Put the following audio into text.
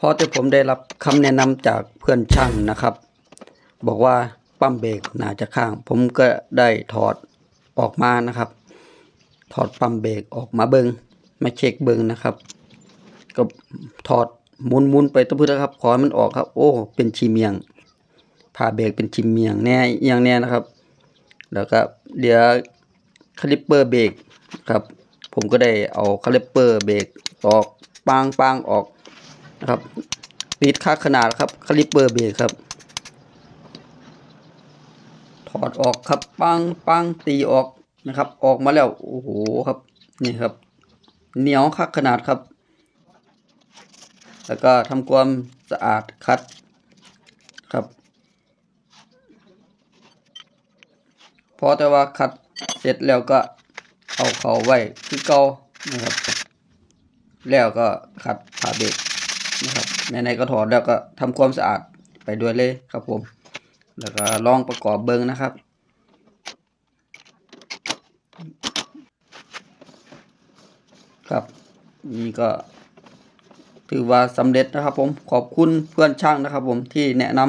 เพราะที่ผมได้รับคำแนะนำจากเพื่อนช่างนะครับ บอกว่าปั๊มเบรกน่าจะค้าง ผมก็ได้ถอดออกมานะครับ ถอดปั๊มเบรกออกมาเบิงมาเช็คเบิงนะครับ ก็ถอดหมุนมุนไปตะพื้นครับ ขอให้มันออกครับ โอ้ เป็นชีเมียงผ่าเบรกเป็นชีเมียงแน่อย่างแน่นะครับ แล้วก็เดี๋ยวคลิปเปอร์เบรกครับ ผมก็ได้เอาคลิปเปอร์เบรกออกปางปางออก นะครับปิดค่าขนาดครับคาลิปเปอร์เบรกครับ ถอดออกครับปังปังตีออกนะครับ ออกมาแล้วโอ้โหครับ นี่ครับ เหนียวคักขนาดครับ แล้วก็ทำความสะอาดคัดครับ พอแต่ว่าคัดเสร็จแล้วก็เอาเขาไว้คือเก่านะครับ แล้วก็ขัดผ่าเบรก นะครับในในก็ถอดแล้วก็ทำความสะอาดไปด้วยเลยครับผม แล้วก็ลองประกอบเบิ้งนะครับครับนี่ก็ถือว่าสำเร็จนะครับผมขอบคุณเพื่อนช่างนะครับผมที่แนะน